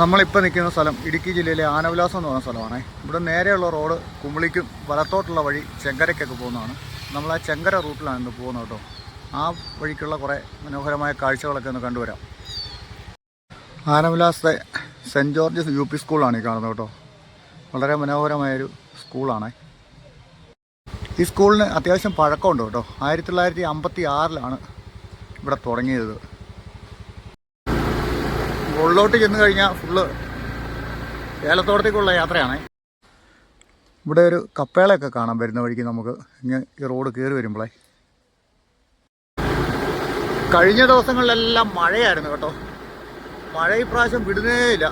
നമ്മളിപ്പോൾ നിൽക്കുന്ന സ്ഥലം ഇടുക്കി ജില്ലയിലെ ആനവിലാസം എന്ന് പറയുന്ന സ്ഥലമാണ്. ഇവിടെ നേരെയുള്ള റോഡ് കുമിളിക്കും വലത്തോട്ടുള്ള വഴി ചെങ്കരയ്ക്കൊക്കെ പോകുന്നതാണ്. നമ്മൾ ആ ചെങ്കര റൂട്ടിലാണ് ഇന്ന് പോകുന്നത് കേട്ടോ. ആ വഴിക്കുള്ള കുറേ മനോഹരമായ കാഴ്ചകളൊക്കെ ഒന്ന് കണ്ടുവരാം. ആനവിലാസത്തെ സെന്റ് ജോർജസ് യു പി സ്കൂളാണ് ഈ കാണുന്നത് കേട്ടോ. വളരെ മനോഹരമായൊരു സ്കൂളാണ്. ഈ സ്കൂളിന് അത്യാവശ്യം പഴക്കമുണ്ട് കേട്ടോ. ആയിരത്തി തൊള്ളായിരത്തി അമ്പത്തി ആറിലാണ് ഇവിടെ തുടങ്ങിയത്. ഉള്ളോട്ട് ചെന്ന് കഴിഞ്ഞാൽ ഫുള്ള് ഏലത്തോടത്തേക്കുള്ള യാത്രയാണ്. ഇവിടെ ഒരു കപ്പേളയൊക്കെ കാണാൻ വരുന്ന വഴിക്ക് നമുക്ക് ഇങ്ങ് ഈ റോഡ് കയറി വരുമ്പോഴേ കഴിഞ്ഞ ദിവസങ്ങളിലെല്ലാം മഴയായിരുന്നു കേട്ടോ. മഴ ഇപ്രാവശ്യം വിടുന്നേയില്ല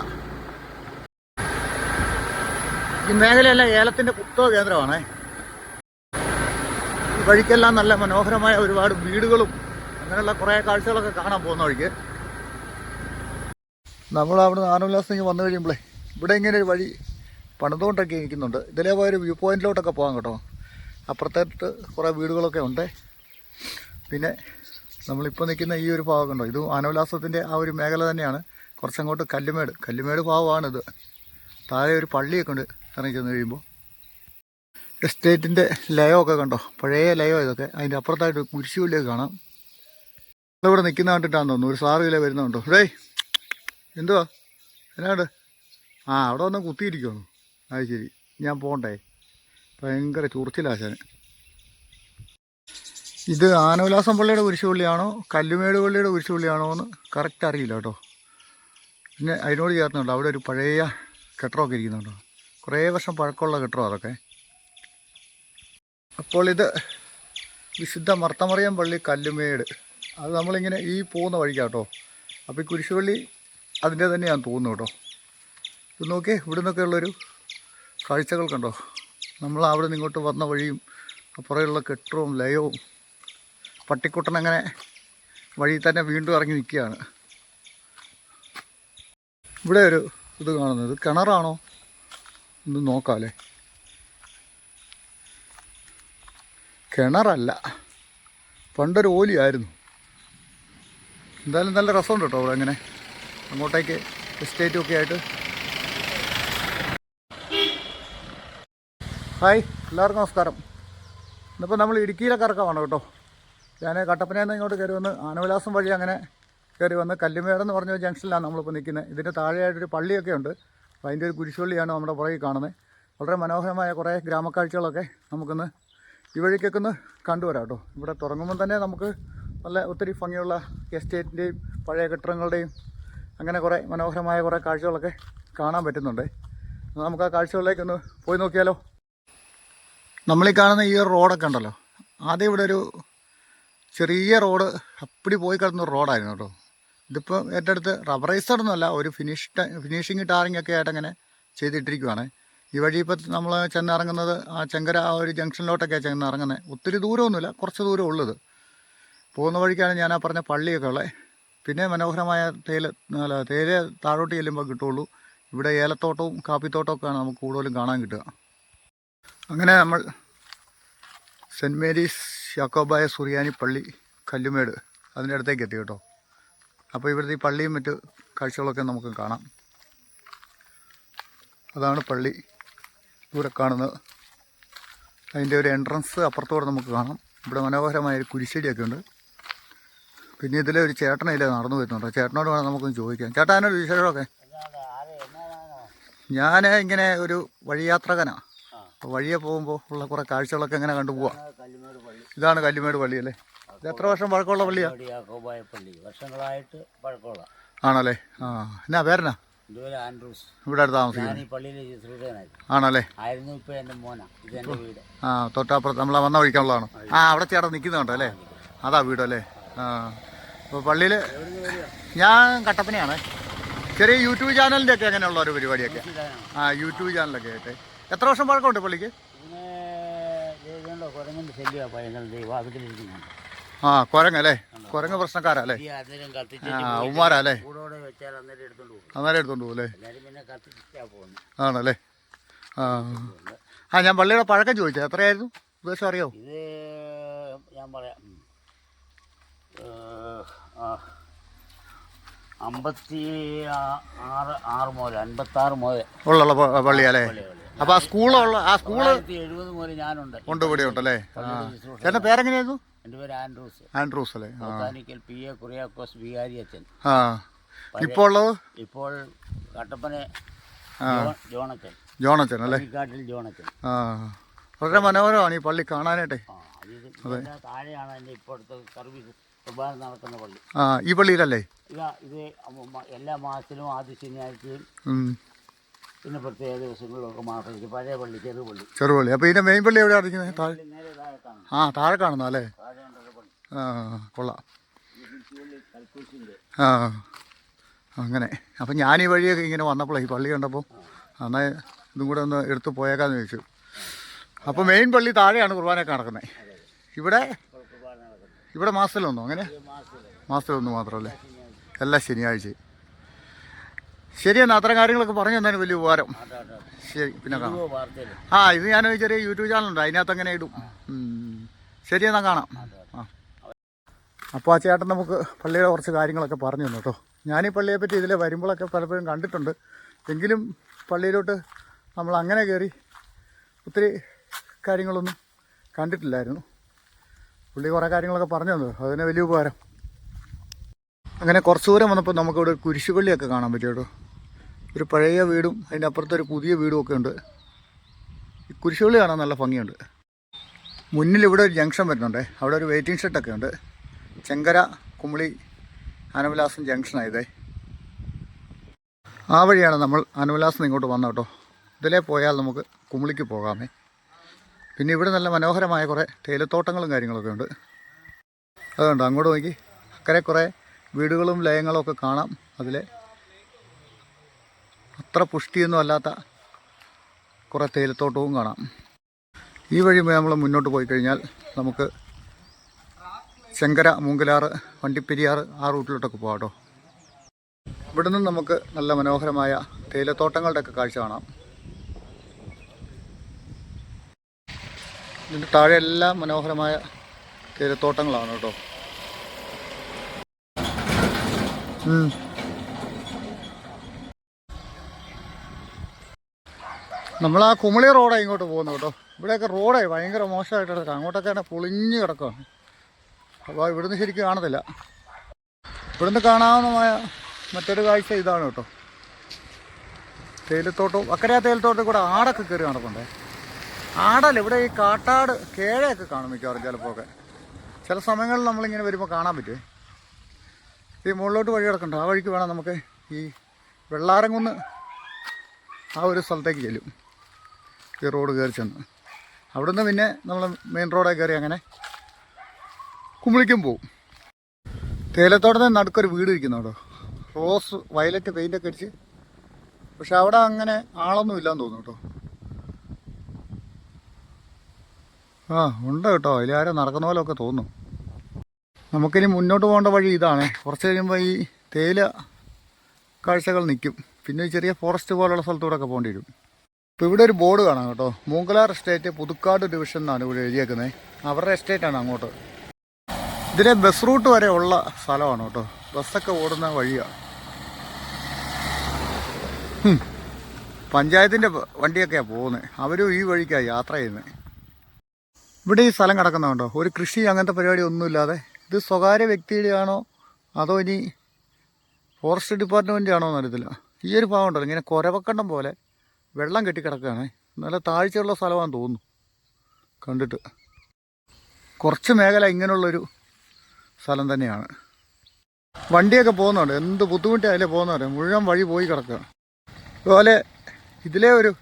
ഈ മേഖലയെല്ലാം ഏലത്തിന്റെ കുത്തോ കേന്ദ്രമാണേ. വഴിക്കെല്ലാം നല്ല മനോഹരമായ ഒരുപാട് വീടുകളും അങ്ങനെയുള്ള കുറേ കാഴ്ചകളൊക്കെ കാണാൻ പോകുന്ന വഴിക്ക്. നമ്മൾ അവിടെ ആനുല്ലാസത്തേക്ക് വന്നു കഴിയുമ്പോഴേ ഇവിടെ ഇങ്ങനെ ഒരു വഴി പണിതുകൊണ്ടൊക്കെ ഇരിക്കുന്നുണ്ട്. ഇതിലേ പോയൊരു വ്യൂ പോയിന്റിലോട്ടൊക്കെ പോകാം കേട്ടോ. അപ്പുറത്തേട്ട് കുറേ വീടുകളൊക്കെ ഉണ്ട്. പിന്നെ നമ്മളിപ്പോൾ നിൽക്കുന്ന ഈ ഒരു ഭാഗം ഉണ്ടോ ഇത് ആനവിലാസത്തിന്റെ ആ ഒരു മേഖല തന്നെയാണ്. കുറച്ചങ്ങോട്ട് കല്ലുമേട്. കല്ലുമേട് ഭാഗമാണിത്. താഴെ ഒരു പള്ളിയൊക്കെ ഉണ്ട് ഇറങ്ങി ചെന്ന് കഴിയുമ്പോൾ. എസ്റ്റേറ്റിന്റെ ലയമൊക്കെ കണ്ടോ? പഴയ ലയോ ഇതൊക്കെ. അതിന്റെ അപ്പുറത്തായിട്ട് കുരിശുപള്ളിയൊക്കെ കാണാം. ഇവിടെ നിൽക്കുന്ന കണ്ടിട്ടാണെന്ന് തോന്നുന്നു. ഒരു സാറ് കിലോ വരുന്നുണ്ടോ? ഡേയ് എന്തുവാ? എന്നാണ്ട് ആ അവിടെ വന്ന് കുത്തിയിരിക്കുന്നു അത് ശരി. ഞാൻ പോകണ്ടേ? ഭയങ്കര ചുറിച്ചിലാശാന് ഇത് ആനവിലാസം പള്ളിയുടെ കുരിശുപള്ളിയാണോ? കല്ലുമേട് പള്ളിയുടെ കുരിശുപള്ളിയാണോ എന്ന് കറക്റ്റ് അറിയില്ല കേട്ടോ. പിന്നെ അതിനോട് ചേർന്നുണ്ട്. അവിടെ ഒരു പഴയ കെട്ടറമൊക്കെ ഇരിക്കുന്നുണ്ടോ. കുറേ വർഷം പഴക്കമുള്ള കെട്ടറോ അതൊക്കെ. അപ്പോൾ ഇത് വിശുദ്ധ മർത്തമറിയം പള്ളി കല്ലുമേട്. അത് നമ്മളിങ്ങനെ ഈ പോകുന്ന വഴിക്കാട്ടോ അപ്പോൾ ഈ കുരിശുപള്ളി അതിന്റെ തന്നെയാണ് തോന്നുന്നു കേട്ടോ. ഇത് നോക്കിയേ ഇവിടെ നിന്നൊക്കെ ഉള്ളൊരു കാഴ്ചകൾ കണ്ടോ? നമ്മൾ അവിടെ നിന്ന് ഇങ്ങോട്ട് വന്ന വഴിയും അപ്പുറമുള്ള കെട്ടവും ലയവും പട്ടിക്കുട്ടൻ അങ്ങനെ വഴി തന്നെ വീണ്ടും ഇറങ്ങി നിൽക്കുകയാണ്. ഇവിടെ ഒരു ഇത് കാണുന്നത്. കിണറാണോ ഒന്ന് നോക്കാമല്ലേ? കിണറല്ല. പണ്ടൊരു ഓലിയായിരുന്നു. എന്തായാലും നല്ല രസമുണ്ട് കേട്ടോ അവിടെ അങ്ങനെ. അങ്ങോട്ടേക്ക് എസ്റ്റേറ്റും ഒക്കെ ആയിട്ട്. ഹായ് എല്ലാവർക്കും നമസ്കാരം. ഇന്നിപ്പോൾ നമ്മൾ ഇടുക്കിയിലെ കറക്കമാണ് കേട്ടോ. ഞാൻ കട്ടപ്പനയിൽ നിന്ന് ഇങ്ങോട്ട് കയറി വന്ന് ആനവിലാസം വഴി അങ്ങനെ കയറി വന്ന് കല്ലുമേടെന്ന് പറഞ്ഞ ജംഗ്ഷനിലാണ് നമ്മളിപ്പോൾ നിൽക്കുന്നത്. ഇതിന്റെ താഴെയായിട്ടൊരു പള്ളിയൊക്കെ ഉണ്ട്. അപ്പോൾ അതിന്റെ ഒരു കുരിശുള്ളിയാണ് നമ്മുടെ പുറകിൽ കാണുന്നത്. വളരെ മനോഹരമായ കുറേ ഗ്രാമക്കാഴ്ചകളൊക്കെ നമുക്കൊന്ന് ഈ വഴിക്കൊക്കെ ഒന്ന് കണ്ടുവരാം കേട്ടോ. ഇവിടെ തുടങ്ങുമ്പോൾ തന്നെ നമുക്ക് നല്ല ഒത്തിരി ഭംഗിയുള്ള എസ്റ്റേറ്റിന്റെയും പഴയ കെട്ടിടങ്ങളുടെയും അങ്ങനെ കുറേ മനോഹരമായ കുറേ കാഴ്ചകളൊക്കെ കാണാൻ പറ്റുന്നുണ്ട്. നമുക്ക് ആ കാഴ്ചകളിലേക്ക് ഒന്ന് പോയി നോക്കിയാലോ? നമ്മളീ കാണുന്ന ഈ റോഡൊക്കെ ഉണ്ടല്ലോ. ആദ്യം ഇവിടെ ഒരു ചെറിയ റോഡ് അപ്പടി പോയി കിടന്ന റോഡായിരുന്നു കേട്ടോ. ഇതിപ്പോൾ ഏറ്റെടുത്ത് റബ്ബറൈസ്ഡ് ഒന്നുമല്ല ഒരു ഫിനിഷ് ഫിനിഷിങ് ടാറിംഗ് ഒക്കെ ആയിട്ട് അങ്ങനെ ചെയ്തിട്ടിരിക്കുവാണ്. ഈ വഴി ഇപ്പോൾ നമ്മൾ ചെന്നിറങ്ങുന്നത് ആ ചെങ്കര ആ ഒരു ജംഗ്ഷനിലോട്ടൊക്കെയാണ് ചെന്നിറങ്ങുന്നത്. ഒത്തിരി ദൂരമൊന്നുമില്ല കുറച്ച് ദൂരം ഉള്ളത് പോകുന്ന വഴിക്കാണ് ഞാൻ ആ പറഞ്ഞ പള്ളിയൊക്കെ ഉള്ളത് പിന്നെ മനോഹരമായ തേയില അല്ല തേയില താഴോട്ട് ചെല്ലുമ്പോൾ കിട്ടുള്ളൂ. ഇവിടെ ഏലത്തോട്ടവും കാപ്പിത്തോട്ടമൊക്കെയാണ് നമുക്ക് കൂടുതലും കാണാൻ കിട്ടുക. അങ്ങനെ നമ്മൾ സെന്റ് മേരീസ് യാക്കോബായ സുറിയാനി പള്ളി കല്ലുമേട് അതിന്റെ അടുത്തേക്ക് എത്തി കേട്ടോ. അപ്പോൾ ഇവിടുത്തെ ഈ പള്ളിയും മറ്റ് കാഴ്ചകളൊക്കെ നമുക്ക് കാണാം. അതാണ് പള്ളി ദൂരെ കാണുന്നത്. അതിന്റെ ഒരു എൻട്രൻസ് അപ്പുറത്തോടെ നമുക്ക് കാണാം. ഇവിടെ മനോഹരമായ ഒരു കുരിശടിയൊക്കെ ഉണ്ട്. പിന്നെ ഇതിലെ ഒരു ചേട്ടനില്ലേ നടന്നു വരുന്നുണ്ട് ചേട്ടനോട് വേണം നമുക്കൊന്ന് ചോദിക്കാം. ചേട്ടാ അതിനൊരു വിശേഷമൊക്കെ ഞാൻ ഇങ്ങനെ ഒരു വഴിയാത്രകനാണ് വഴിയെ പോകുമ്പോൾ ഉള്ള കുറേ കാഴ്ചകളൊക്കെ എങ്ങനെ കല്ലുമേട് പള്ളി ഇതാണ് കല്ലുമേട് പള്ളി അല്ലേ? ഇത് എത്ര വർഷം പഴക്കമുള്ള പള്ളിയാ? യാക്കോബായ പള്ളി വർഷങ്ങളായിട്ട് പഴക്കമുള്ള ആണല്ലേ? ആ എന്നാ പേരനാ ആൻഡ്രൂസ് ഇവിടെ പള്ളിയിലെ ആണല്ലേ? ആ തൊട്ടപ്പുറത്ത് നമ്മളെ വന്ന വഴിക്കാനുള്ളതാണ് ആ അവിടെ ചേട്ടൻ നിൽക്കുന്നുണ്ടോ അല്ലേ? അതാ വീടല്ലേ ആ. അപ്പോൾ പള്ളിയിൽ ഞാൻ കട്ടപ്പനയാണ്. ചെറിയ യൂട്യൂബ് ചാനലിന്റെ ഒക്കെ അങ്ങനെയുള്ള ഒരു പരിപാടിയൊക്കെ. ആ യൂട്യൂബ് ചാനലൊക്കെ ആയിട്ട്. എത്ര വർഷം പഴക്കമുണ്ട് പള്ളിക്ക്? ആ കുരങ്ങല്ലേ കുരങ്ങ് പ്രശ്നക്കാരല്ലേ അല്ലേ? ഈ അതിലും കത്തിച്ച് ആ ഉമ്മാരാ അല്ലേ? കൂടോടെ വെച്ചാൽ അന്നേരം എടുത്തോണ്ട് പോകും. അന്നേരം എടുത്തോണ്ട് പോകും അല്ലേ? എല്ലാരും പിന്നെ കത്തിച്ചാ പോകുന്നത് ആണല്ലേ? ആ. ആ ഞാൻ പള്ളിയുടെ പഴക്കം ചോദിച്ചത്. എത്രയായിരുന്നു? ഉദ്ദേശം അറിയോ ഞാൻ പറയാം. അമ്പത്തി ആറ് ആറ് മുതൽ അൻപത്താറ് മുതൽ ഉള്ള പള്ളിയല്ലേ അപ്പോൾ ആ സ്കൂളുള്ള ആ സ്കൂൾ എഴുപത് മുതൽ ഞാനുണ്ട്. ഉണ്ട് ഇവിടെ ഉണ്ടല്ലേ. ചേട്ടന്റെ പേരെങ്ങനെയായിരുന്നു? എന്റെ പേര് ആൻഡ്രൂസ്. ആൻഡ്രൂസ് അല്ലേ? ബൊട്ടാനിക്കൽ പി എ കുറിയാക്കോസ് വികാരി അച്ഛൻ. ആ. ഇപ്പോൾ ഉള്ളത്? ഇപ്പോൾ കട്ടപ്പന ജോണച്ചൻ. ജോണച്ചൻ അല്ലേ? കാട്ടിൽ ജോണച്ചൻ. ആ. വളരെ മനോഹരമാണ് ഈ പള്ളി കാണാനായിട്ടേ. അത് താഴെയാണ് എന്റെ ഇപ്പോഴത്തെ സർവീസ്. കുർബാന നടക്കുന്ന പള്ളി. ആ ഈ പള്ളിയിലല്ലേ? ഇതാ ഇത് എല്ലാ മാസത്തിലും ആദ്യ ശനിയാഴ്ചയും. പിന്നെ പ്രത്യേക ദിവസങ്ങളിലൊക്കെ മാസത്തിൽ പഴയ പള്ളി ചെറുപള്ളി ചെറുപള്ളി അപ്പോൾ ഇതിന്റെ മെയിൻ പള്ളി എവിടെയാണ് ഇരിക്കുന്നത്? താഴെ പള്ളി ആ താഴെ കാണുന്ന അല്ലേ? താഴെ പള്ളി. ആ കൊള്ളാം. കൽക്കൂശിന്റെ ആ അങ്ങനെ. അപ്പം ഞാൻ ഈ വഴിയൊക്കെ ഇങ്ങനെ വന്നപ്പോഴേ ഈ പള്ളി കണ്ടപ്പോൾ എന്നാൽ ഇതും കൂടെ ഒന്ന് എടുത്തു പോയേക്കാന്ന് ചോദിച്ചു. അപ്പോൾ മെയിൻ പള്ളി താഴെയാണ് കുർബാനയൊക്കെ നടക്കുന്നത്. ഇവിടെ ഇവിടെ മാസത്തിലൊന്നോ? അങ്ങനെ? മാസത്തിലൊന്ന് മാത്രമല്ലേ? എല്ലാ ശനിയാഴ്ചയും. ശരി എന്നാൽ അത്തരം കാര്യങ്ങളൊക്കെ പറഞ്ഞു തന്നതിന് വലിയ ഉപകാരം. ശരി പിന്നെ കാണാം. ആ ഇത് ഞാൻ ചെറിയ യൂട്യൂബ് ചാനലുണ്ട് അതിനകത്ത് അങ്ങനെ ഇടും. ശരി എന്നാൽ കാണാം. ആ. അപ്പോൾ ആ ചേട്ടൻ നമുക്ക് പള്ളിയുടെ കുറച്ച് കാര്യങ്ങളൊക്കെ പറഞ്ഞു തന്നു കേട്ടോ. ഞാൻ ഈ പള്ളിയെ പറ്റി ഇതിലെ വരുമ്പോഴൊക്കെ പലപ്പോഴും കണ്ടിട്ടുണ്ട്. എങ്കിലും പള്ളിയിലോട്ട് നമ്മൾ അങ്ങനെ കയറി ഒത്തിരി കാര്യങ്ങളൊന്നും കണ്ടിട്ടില്ലായിരുന്നു. പുള്ളി കുറേ കാര്യങ്ങളൊക്കെ പറഞ്ഞു തന്നു. അതിന് വലിയ ഉപകാരം. അങ്ങനെ കുറച്ച് ദൂരം വന്നപ്പോൾ നമുക്കിവിടെ ഒരു കുരിശുപള്ളിയൊക്കെ കാണാൻ പറ്റും കേട്ടോ. ഒരു പഴയ വീടും അതിന്റെ അപ്പുറത്ത് ഒരു പുതിയ വീടും ഒക്കെ ഉണ്ട്. ഈ കുരിശുപള്ളി കാണാൻ നല്ല ഭംഗിയുണ്ട്. മുന്നിൽ ഇവിടെ ഒരു ജംഗ്ഷൻ വരുന്നുണ്ട്. അവിടെ ഒരു വെയിറ്റിംഗ് ഷെഡൊക്കെ ഉണ്ട്. ചെങ്കര കുമളി ആനവിലാസം ജംഗ്ഷനായതേ ആ വഴിയാണ് നമ്മൾ അനവിലാസം ഇങ്ങോട്ട് വന്നത് കേട്ടോ. ഇതിലേ പോയാൽ നമുക്ക് കുമളിക്ക് പോകാമേ. പിന്നെ ഇവിടെ നല്ല മനോഹരമായ കുറേ തേയിലത്തോട്ടങ്ങളും കാര്യങ്ങളൊക്കെ ഉണ്ട്. അതുകൊണ്ട് അങ്ങോട്ട് നോക്കി. അക്കരെ കുറേ വീടുകളും ലയങ്ങളും ഒക്കെ കാണാം അതിൽ അത്ര പുഷ്ടിയൊന്നും അല്ലാത്ത കുറേ തേയിലത്തോട്ടവും കാണാം. ഈ വഴി നമ്മൾ മുന്നോട്ട് പോയി കഴിഞ്ഞാൽ നമുക്ക് ശങ്കര മൂങ്കലാറ് വണ്ടിപ്പെരിയാറ് ആ റൂട്ടിലോട്ടൊക്കെ പോകാം കേട്ടോ. ഇവിടുന്ന് നമുക്ക് നല്ല മനോഹരമായ തേയിലത്തോട്ടങ്ങളുടെയൊക്കെ കാഴ്ച കാണാം. ഇതിന്റെ താഴെ എല്ലാം മനോഹരമായ തേയിലത്തോട്ടങ്ങളാണ് കേട്ടോ. നമ്മൾ ആ കുമളി റോഡാണ് ഇങ്ങോട്ട് പോകുന്നത് കേട്ടോ. ഇവിടെയൊക്കെ റോഡായി ഭയങ്കര മോശമായിട്ട് കിടക്കുക അങ്ങോട്ടൊക്കെ പൊളിഞ്ഞ് കിടക്കുകയാണ് അപ്പോൾ ഇവിടുന്ന് ശരിക്കും കാണത്തില്ല. ഇവിടുന്ന് കാണാവുന്നമായ മറ്റൊരു കാഴ്ച ഇതാണ് കേട്ടോ. തേയിലത്തോട്ടവും അക്കരെ ആ കൂടെ ആടൊക്കെ കയറി നടപ്പുണ്ടേ. ആടല്ല ഇവിടെ ഈ കാട്ടാട് കേഴയൊക്കെ കാണും മിക്കവാറും ചിലപ്പോൾ ഒക്കെ ചില സമയങ്ങളിൽ നമ്മളിങ്ങനെ വരുമ്പോൾ കാണാൻ പറ്റുമേ ഈ മുകളിലോട്ട് വഴി കിടക്കണ്ട. ആ വഴിക്ക് വേണം നമുക്ക് ഈ വെള്ളാരംകുന്ന് ആ ഒരു സ്ഥലത്തേക്ക് ചെല്ലും. ഈ റോഡ് കയറി ചെന്ന്. അവിടുന്ന് പിന്നെ നമ്മൾ മെയിൻ റോഡേ കയറി അങ്ങനെ കുമിളിക്കും പോവും. തേയിലത്തോട്ടത്തിന് നടുക്കൊരു വീട് ഇരിക്കുന്നുണ്ടോ റോസ് വയലറ്റ് പെയിന്റൊക്കെ അടിച്ച്. പക്ഷെ അവിടെ അങ്ങനെ ആളൊന്നും ഇല്ലാന്ന് തോന്നുന്നു കേട്ടോ. ആ ഉണ്ട് കേട്ടോ. അതിലാരോ നടക്കുന്ന പോലെയൊക്കെ തോന്നും. നമുക്കിനി മുന്നോട്ട് പോകേണ്ട വഴി ഇതാണ്. കുറച്ച് കഴിയുമ്പോൾ ഈ തേയില കാഴ്ചകൾ നിൽക്കും. പിന്നെ ചെറിയ ഫോറസ്റ്റ് പോലുള്ള സ്ഥലത്തൂടെ ഒക്കെ പോകേണ്ടി വരും. ഇപ്പോൾ ഇവിടെ ഒരു ബോർഡ് കാണാം കേട്ടോ. മൂങ്കലാർ എസ്റ്റേറ്റ് പുതുക്കാട് ഡിവിഷൻ എന്നാണ് ഇവിടെ എഴുതിയേക്കുന്നത് അവരുടെ എസ്റ്റേറ്റാണ് അങ്ങോട്ട്. ഇതിലെ ബസ് റൂട്ട് വരെ ഉള്ള സ്ഥലമാണ് കേട്ടോ. ബസ്സൊക്കെ ഓടുന്ന വഴിയാണ്. പഞ്ചായത്തിന്റെ വണ്ടിയൊക്കെയാണ് പോകുന്നത് അവരും ഈ വഴിക്കാണ് യാത്ര ചെയ്യുന്നത് ഇവിടെ ഈ സ്ഥലം കിടക്കുന്നുണ്ടോ? ഒരു കൃഷി അങ്ങനത്തെ പരിപാടി ഒന്നുമില്ലാതെ? ഇത് സ്വകാര്യ വ്യക്തിയുടെയാണോ? അതോ ഇനി ഫോറസ്റ്റ് ഡിപ്പാർട്ട്മെന്റ് ആണോ എന്നറിയത്തില്ല ഈ ഒരു ഭാഗം ഉണ്ടല്ലോ. ഇങ്ങനെ കുരവക്കണ്ടം പോലെ വെള്ളം കെട്ടിക്കിടക്കുകയാണ്. നല്ല താഴ്ചയുള്ള സ്ഥലമാണെന്ന് തോന്നുന്നു. കണ്ടിട്ട്. കുറച്ച് മേഖല ഇങ്ങനെയുള്ളൊരു സ്ഥലം തന്നെയാണ്. വണ്ടിയൊക്കെ പോകുന്നുണ്ട്. എന്ത് ബുദ്ധിമുട്ടായാലേ പോകുന്നവരെ മുഴുവൻ വഴി പോയി കിടക്കുക അതുപോലെ ഇതിലേ ഒരു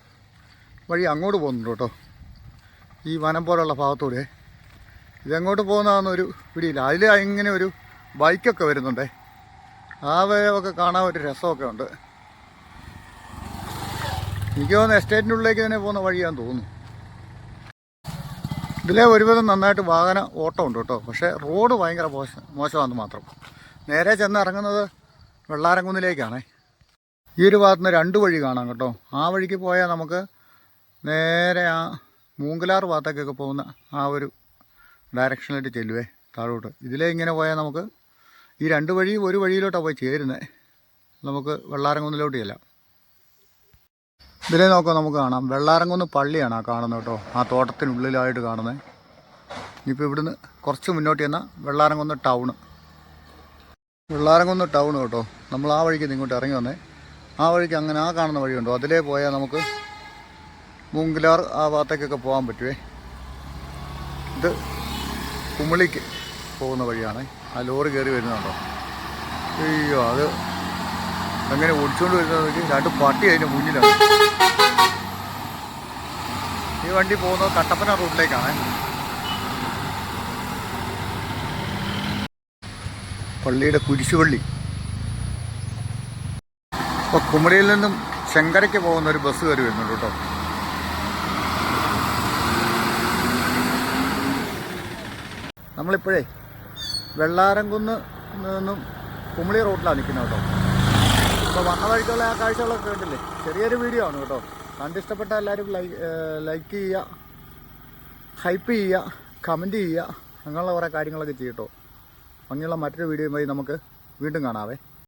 വഴി അങ്ങോട്ട് പോകുന്നുണ്ട് കേട്ടോ. ഈ വനം പോലുള്ള ഭാഗത്തൂടെ. ഇതെങ്ങോട്ട് പോകുന്നതാണെന്നൊരു പിടിയില്ല. അതിൽ ഇങ്ങനെ ഒരു ബൈക്കൊക്കെ വരുന്നുണ്ടേ. ആ വരവൊക്കെ കാണാൻ ഒരു രസമൊക്കെ ഉണ്ട്. എനിക്ക് തോന്നുന്നു എസ്റ്റേറ്റിന്റെ ഉള്ളിലേക്ക് തന്നെ പോകുന്ന വഴിയാന്ന് തോന്നുന്നു. ഇതിലെ ഒരുവിധം നന്നായിട്ട് വാഹന ഓട്ടം ഉണ്ട് കേട്ടോ. പക്ഷേ റോഡ് ഭയങ്കര മോശ മോശമാണെന്ന് മാത്രം. നേരെ ചെന്ന് ഇറങ്ങുന്നത് വെള്ളാരംകുന്നിലേക്കാണേ. ഈ ഒരു ഭാഗത്തുനിന്ന് രണ്ട് വഴി കാണാം കേട്ടോ. ആ വഴിക്ക് പോയാൽ നമുക്ക് നേരെ ആ മൂങ്കലാർ ഭാഗത്തേക്കൊക്കെ പോകുന്ന ആ ഒരു ഡയറക്ഷനിലോട്ട് ചെല്ലുവേ താഴോട്ട്. ഇതിലേ ഇങ്ങനെ പോയാൽ നമുക്ക് ഈ രണ്ട് വഴി ഒരു വഴിയിലോട്ടാണ് പോയി ചേരുന്നത് നമുക്ക് വെള്ളാരംകുന്നിലോട്ട് ചെല്ലാം. ഇതിലേ നോക്കാം നമുക്ക് കാണാം. വെള്ളാരംകുന്ന് പള്ളിയാണ് ആ കാണുന്നത് കേട്ടോ. ആ തോട്ടത്തിനുള്ളിലായിട്ട് കാണുന്നത് ഇനിയിപ്പോൾ ഇവിടുന്ന് കുറച്ച് മുന്നോട്ട് ചെന്നാൽ വെള്ളാരംകുന്ന് ടൗണ്. വെള്ളാരംകുന്ന് ടൗൺ കേട്ടോ. നമ്മൾ ആ വഴിക്ക് ഇങ്ങോട്ട് ഇറങ്ങി വന്നേ. ആ വഴിക്ക് അങ്ങനെ ആ കാണുന്ന വഴിയുണ്ടോ? അതിലേ പോയാൽ നമുക്ക് മൂങ്കിലാർ ആ ഭാഗത്തേക്കൊക്കെ പോകാൻ പറ്റുമേ ഇത് കുമിളിക്ക് പോകുന്ന വഴിയാണ്. ആ ലോറി കയറി വരുന്നുണ്ടോ? അയ്യോ അത് അങ്ങനെ ഓടിച്ചുകൊണ്ട് വരുന്നത് രണ്ട് പട്ടി അതിന്റെ മുന്നിലാണ്. ഈ വണ്ടി പോകുന്നത് കട്ടപ്പന റൂട്ടിലേക്കാണ്. പള്ളിയുടെ കുരിശുപള്ളി. അപ്പോൾ കുമളിയിൽ നിന്നും ശങ്കരയ്ക്ക് പോകുന്ന ഒരു ബസ് കയറി വരുന്നുണ്ട് കേട്ടോ. നമ്മളിപ്പോഴേ വെള്ളാരംകുന്ന് നിന്നും കുമളി റോഡിലാണ് നിൽക്കുന്നത് കേട്ടോ. ഇപ്പോൾ വന്ന വഴിക്കുള്ള ആ കാഴ്ചകളൊക്കെ കണ്ടില്ലേ? ചെറിയൊരു വീഡിയോ ആണ് കേട്ടോ. കണ്ടിഷ്ടപ്പെട്ട എല്ലാവരും ലൈക്ക് ലൈക്ക് ചെയ്യുക ഹൈപ്പ് ചെയ്യുക കമന്റ് ചെയ്യുക അങ്ങനെയുള്ള കുറേ കാര്യങ്ങളൊക്കെ ചെയ്യട്ടോ അങ്ങനെയുള്ള മറ്റൊരു വീഡിയോയുമായി നമുക്ക് വീണ്ടും കാണാവേ.